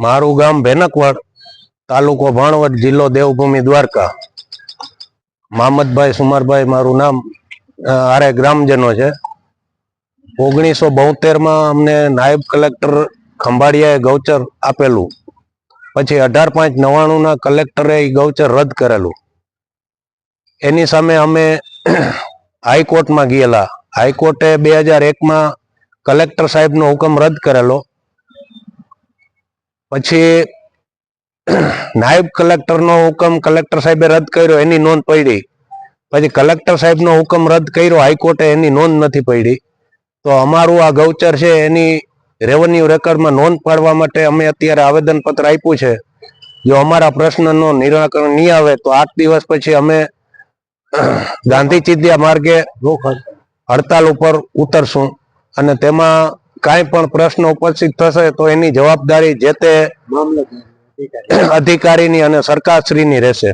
મારું ગામ ભેનકવડ તાલુકો ભાણવડ, જિલ્લો દેવભૂમિ, દ્વારકા. મામદભાઈ સુમારભાઈ મારું નામ આરે ગ્રામજનો છે. ઓગણીસો બોતેરમાં અમને નાયબ કલેક્ટર ખંભાળિયાએ ગૌચર આપેલું. પછી અઢાર પાંચ નવ્વાણુંના કલેક્ટરે એ ગૌચર રદ કરેલું. એની સામે અમે હાઈકોર્ટમાં ગયેલા. હાઈકોર્ટે બે હજાર એકમાં કલેક્ટર સાહેબનો હુકમ રદ કરેલો. પછી નાયબ કલેક્ટરનો હુકમ કલેક્ટર સાહેબે રદ કર્યો, એની નોંધ પડી. પછી કલેક્ટર સાહેબનો હુકમ રદ કર્યો, હાઈકોર્ટે એની નોંધ નથી પડી. તો અમારું આ ગૌચર છે, એની રેવન્યુ રેકર્ડમાં નોંધ પાડવા માટે અમે અત્યારે આવેદન પત્ર આપ્યું છે. જો અમારા પ્રશ્નનો નિરાકરણ નહીં આવે, તો આઠ દિવસ પછી અમે ગાંધી ચિંધ્યા માર્ગે હડતાલ ઉપર ઉતરશું. અને તેમાં કાંઈ પણ પ્રશ્ન ઉપસ્થિત થશે તો એની જવાબદારી જે તે અધિકારીની અને સરકારશ્રીની રહેશે.